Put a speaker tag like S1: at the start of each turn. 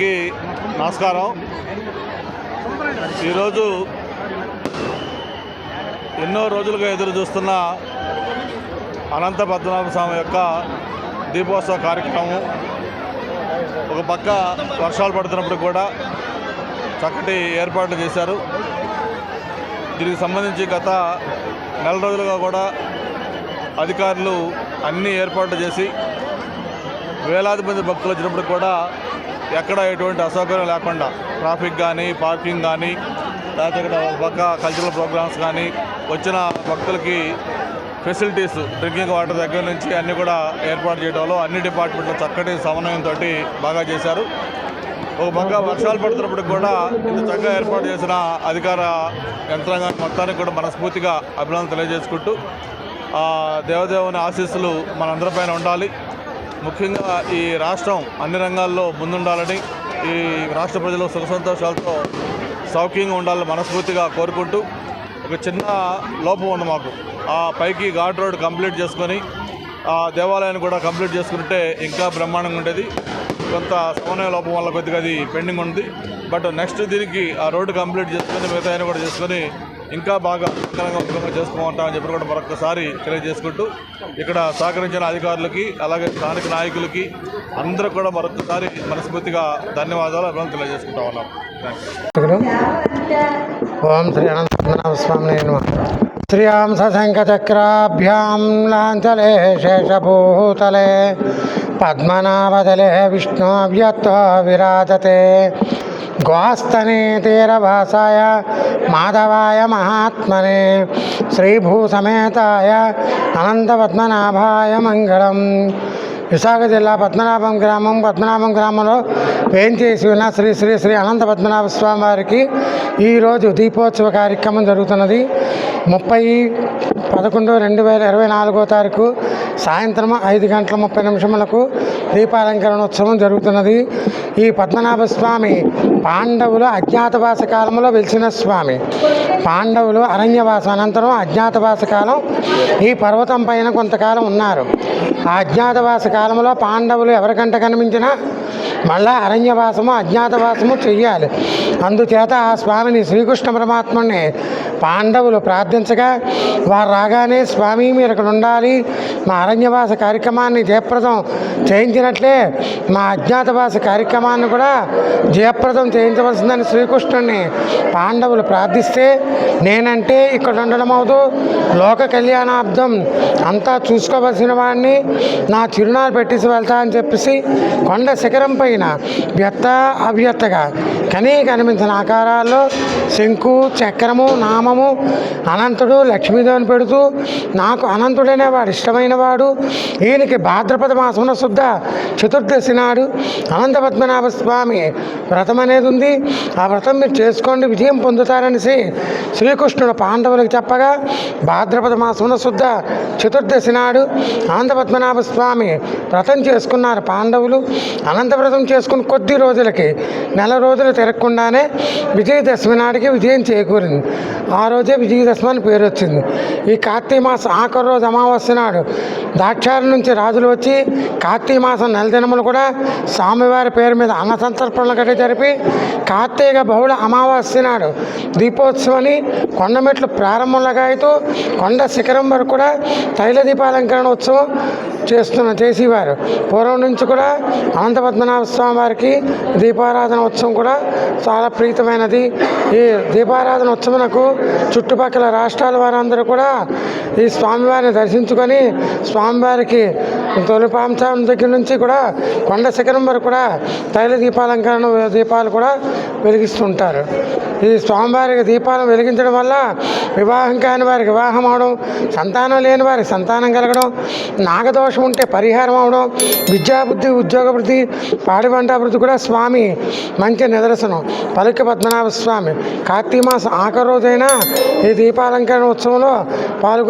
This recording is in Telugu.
S1: అందరికీ నమస్కారం. ఈరోజు ఎన్నో రోజులుగా ఎదురు చూస్తున్న అనంత పద్మనాభ స్వామి యొక్క దీపోత్సవ కార్యక్రమం. ఒక పక్క వర్షాలు పడుతున్నప్పుడు కూడా చక్కటి ఏర్పాట్లు చేశారు. దీనికి సంబంధించి గత నెల రోజులుగా కూడా అధికారులు అన్ని ఏర్పాట్లు చేసి వేలాది మంది భక్తులు వచ్చినప్పుడు కూడా ఎక్కడ ఎటువంటి అసౌకర్యం లేకుండా ట్రాఫిక్ కానీ పార్కింగ్ కానీ లేకపోతే ఇక్కడ ఒక పక్క కల్చరల్ ప్రోగ్రామ్స్ కానీ వచ్చిన భక్తులకి ఫెసిలిటీస్ డ్రింకింగ్ వాటర్ దగ్గర నుంచి అన్నీ కూడా ఏర్పాటు చేయడంలో అన్ని డిపార్ట్మెంట్లు చక్కటి సమన్వయంతో బాగా చేశారు. ఒక పక్క వర్షాలు పడుతున్నప్పుడు కూడా ఇంత చక్కగా ఏర్పాటు చేసిన అధికార యంత్రాంగాన్ని మొత్తానికి కూడా మనస్ఫూర్తిగా అభినందన తెలియజేసుకుంటూ దేవదేవుని ఆశీస్సులు మనందరిపైన ఉండాలి. ముఖ్యంగా ఈ రాష్ట్రం అన్ని రంగాల్లో ముందుండాలని ఈ రాష్ట్ర ప్రజలు సుఖ సంతోషాలతో సౌఖ్యంగా ఉండాలని మనస్ఫూర్తిగా కోరుకుంటూ ఒక చిన్న లోపం ఉంది మాకు. ఆ పైకి ఘాట్ రోడ్ కంప్లీట్ చేసుకొని ఆ దేవాలయాన్ని కూడా కంప్లీట్ చేసుకుంటే ఇంకా బ్రహ్మాండంగా ఉండేది. కొంత సమన్వయ లోపం వల్ల కొద్దిగా అది పెండింగ్ ఉంది. బట్ నెక్స్ట్ దీనికి ఆ రోడ్డు కంప్లీట్ చేసుకొని మిగతా కూడా చేసుకొని ఇంకా బాగా అంగరంగ వైభవంగా చేసుకోమంటామని చెప్పి కూడా మరొకసారి తెలియజేసుకుంటూ ఇక్కడ సహకరించిన అధికారులకి అలాగే స్థానిక నాయకులకి అందరూ కూడా మరొకసారి మనస్ఫూర్తిగా ధన్యవాదాలు అభివృద్ధి తెలియజేసుకుంటా ఉన్నాం.
S2: ఓం శ్రీ అనంతనామ స్వామి నమ. శ్రియాం సశంఖచక్రాభ్యాం లాంఛలే శేషభూతలే. పద్మనాభదలే విష్ణువ్యత్త విరాజతే. గోస్తనే తీరవాసాయ మాధవాయ మహాత్మనే శ్రీభూసమేతాయ అనంతపద్మనాభాయ మంగళం. విశాఖ జిల్లా పద్మనాభం గ్రామం. పద్మనాభం గ్రామంలో వేంచేసి ఉన్న శ్రీ శ్రీ శ్రీ అనంత పద్మనాభ స్వామి వారికి ఈరోజు దీపోత్సవ కార్యక్రమం జరుగుతున్నది. ముప్పై పదకొండు రెండు వేల ఇరవై నాలుగో తారీఖు సాయంత్రం ఐదు గంటల ముప్పై నిమిషములకు దీపాలంకరణ ఉత్సవం జరుగుతున్నది. ఈ పద్మనాభ స్వామి పాండవులు అజ్ఞాతవాస కాలంలో వెలిసిన స్వామి. పాండవులు అరణ్యవాస అనంతరం అజ్ఞాతవాస కాలం ఈ పర్వతం పైన కొంతకాలం ఉన్నారు. ఆ అజ్ఞాతవాస కాలంలో పాండవులు ఎవరికంట కనిపించినా మళ్ళా అరణ్యవాసము అజ్ఞాతవాసము చెయ్యాలి. అందుచేత ఆ స్వామిని శ్రీకృష్ణ పరమాత్మని పాండవులు ప్రార్థించగా వారు రాగానే స్వామి మీరు ఇక్కడ ఉండాలి మా అరణ్యవాస కార్యక్రమాన్ని జయప్రదం చేయించినట్లే మా అజ్ఞాతవాస కార్యక్రమాన్ని కూడా జయప్రదం చేయించవలసిందని శ్రీకృష్ణుని పాండవులు ప్రార్థిస్తే నేనంటే ఇక్కడ ఉండడం అవుతూ లోక కళ్యాణార్థం అంతా చూసుకోవలసిన వాడిని నా చిరునాలు పెట్టేసి వెళ్తా అని చెప్పేసి కొండ శిఖరం పైన వ్యర్థ అవ్యర్థగా కనీ కనిపించిన ఆకారాల్లో శంకు చక్రము నామము అనంతుడు లక్ష్మీదేవిని పెడుతూ నాకు అనంతుడనే వాడు ఇష్టమైన వాడు. ఈయనకి భాద్రపద మాసమున శుద్ధ చతుర్దశి నాడు అనంత పద్మనాభ స్వామి వ్రతం అనేది ఉంది. ఆ వ్రతం మీరు చేసుకోండి విజయం పొందుతారనేసి శ్రీకృష్ణుడు పాండవులకు చెప్పగా భాద్రపద మాసమున శుద్ధ చతుర్దశి నాడు అనంత పద్మనాభ స్వామి వ్రతం చేసుకున్నారు పాండవులు. అనంత వ్రతం చేసుకుని కొద్ది రోజులకి నెల రోజులు తిరగకుండానే విజయదశమి నాటికి విజయం చేకూరింది. ఆ రోజే విజయదశమి అని పేరు వచ్చింది. ఈ కార్తీక మాసం ఆఖరి రోజు అమావాస్య నాడు దాక్షారి నుంచి రాజులు వచ్చి కార్తీక మాసం నెల దినములు కూడా స్వామివారి పేరు మీద అన్న సంతర్పణలు జరిపి కార్తీక బహుళ అమావాస్య నాడు దీపోత్సవాన్ని కొండమెట్లు ప్రారంభంలోగా అయితే కొండ శిఖరం వరకు కూడా తైల దీపాలంకరణ ఉత్సవం చేస్తున్న చేసేవారు. పూర్వం నుంచి కూడా అనంత పద్మనాభ స్వామి వారికి దీపారాధన ఉత్సవం కూడా చాలా ప్రీతమైనది. ఈ దీపారాధన ఉత్సవమునకు చుట్టుపక్కల రాష్ట్రాల వారందరూ కూడా ఈ స్వామివారిని దర్శించుకొని స్వామివారికి తొలిపాంశం దగ్గర నుంచి కూడా కొండ శిఖరం వరకు కూడా తైల దీపాలంకరణ దీపాలు కూడా వెలిగిస్తుంటారు. ఈ స్వామివారికి దీపాలను వెలిగించడం వల్ల వివాహం కాని వారికి వివాహం అవడం సంతానం లేని వారికి సంతానం కలగడం నాగదోష ఉంటే పరిహారం అవడం విద్యాభివృద్ధి ఉద్యోగ వృద్ధి పాడి అభివృద్ధి కూడా స్వామి మంచి నిదర్శనం. పలుక పద్మనాభ స్వామి కార్తీక మాసం ఆఖరి రోజైనా ఈ దీపాలంకరణ ఉత్సవంలో పాల్గొ